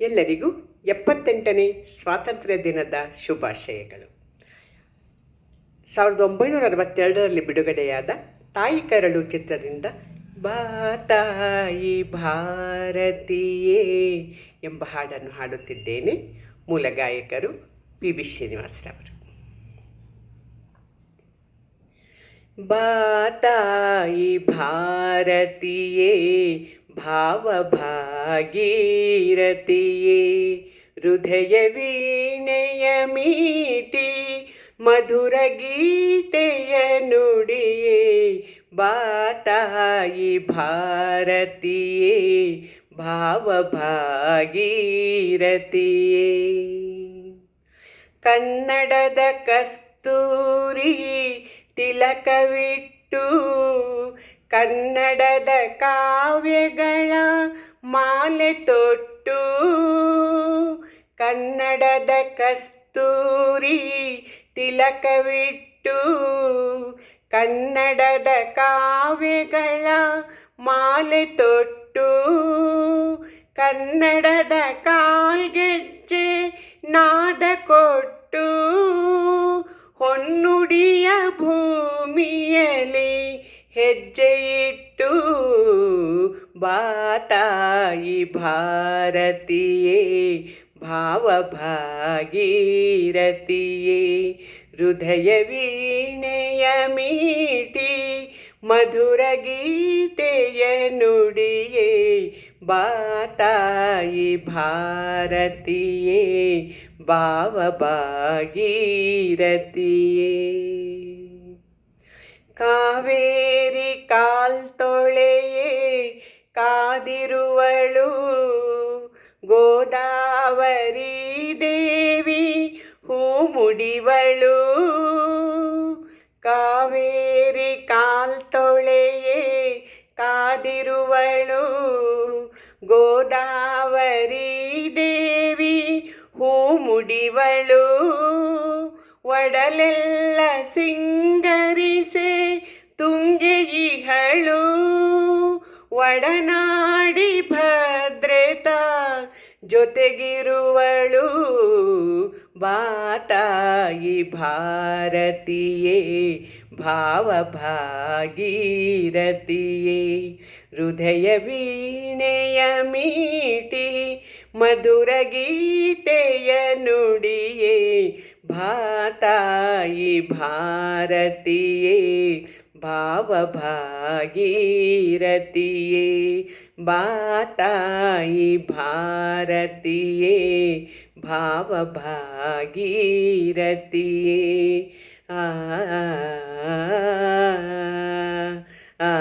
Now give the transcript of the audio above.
ಎಲ್ಲರಿಗೂ ಎಪ್ಪತ್ತೆಂಟನೇ ಸ್ವಾತಂತ್ರ್ಯ ದಿನದ ಶುಭಾಶಯಗಳು. ಸಾವಿರದ ಒಂಬೈನೂರ ಅರವತ್ತೆರಡರಲ್ಲಿ ಬಿಡುಗಡೆಯಾದ ತಾಯಿ ಕರಳು ಚಿತ್ರದಿಂದ ಬಾತಾಯಿ ಭಾರತೀಯೇ ಎಂಬ ಹಾಡನ್ನು ಹಾಡುತ್ತಿದ್ದೇನೆ ಮೂಲ ಗಾಯಕರು ಪಿ. ಬಿ ಶ್ರೀನಿವಾಸರವರು. ಬಾತಾಯಿ ಭಾರತೀಯೇ ಭಾವಭಾಗೀರಥಿಯೇ ಹೃದಯ ವೀಣೆಯ ಮೀಟಿ ಮಧುರ ಗೀತೆಯ ನುಡಿಯೇ ಬಾತಾಯಿ ಭಾರತಿಯೇ ಭಾವಭಾಗೀರತಿಯೇ ಕನ್ನಡದ ಕಸ್ತೂರಿ ತಿಲಕವಿಟ್ಟು ಕನ್ನಡದ ಕಾವ್ಯಗಳ ಮಾಲೆ ತೊಟ್ಟು ಕನ್ನಡದ ಕಸ್ತೂರಿ ತಿಲಕವಿಟ್ಟು ಕನ್ನಡದ ಕಾವ್ಯಗಳ ಮಾಲೆ ತೊಟ್ಟು ಕನ್ನಡದ ಕಾಲ್ಗೆಜ್ಜೆ ನಾದ ಕೊಟ್ಟು ಹೊನ್ನುಡಿಯ ಭೂಮಿಯಲ್ಲಿ ಹೆಜ್ಜೆ ಇಟ್ಟು ಬಾತಾಯಿ ಭಾರತೀಯೇ ಭಾವಭಾಗೀರಥಿಯೇ ಹೃದಯ ವೀಣೆಯ ಮೀಟಿ ಮಧುರ ಗೀತೆಯ ನುಡಿಯೇ ಬಾತಾಯಿ ಭಾರತೀಯೇ ಭಾವಭಾಗೀರಥಿಯೇ ಕಾವೇರಿ ಕಾಲ್ತೊಳೆಯೇ ಕಾದಿರುವಳು. ಗೋದಾವರಿ ದೇವಿ ಹೂ ಮುಡಿವಳು. ಕಾವೇರಿ ಕಾಲ್ತೊಳೆಯೇ ಕಾದಿರುವಳು. ಗೋದಾವರಿ ದೇವಿ ಹೂ ಮುಡಿವಳು. ಒಡಲೆಲ್ಲ ಸಿಂಗರಿಸೆ ಒಡನಾಡಿ ಭದ್ರತಾ ಜೊತೆಗಿರುವಳು ಬಾತಾಯಿ ಭಾರತೀಯೇ ಭಾವಭಾಗೀರಥಿಯೇ ಹೃದಯ ವೀಣೆಯ ಮೀಟಿ ಮಧುರ ಗೀತೆಯ ನುಡಿಯೇ ಭಾತಾಯಿ ಭಾರತೀಯೇ ಭಾವಭಾಗೀರಥಿಯೇ ಬಾತಾಯಿ ಭಾರತೀಯೇ ಭಾವಭಾಗೀರಥಿಯೇ ಆ ಆ ಆ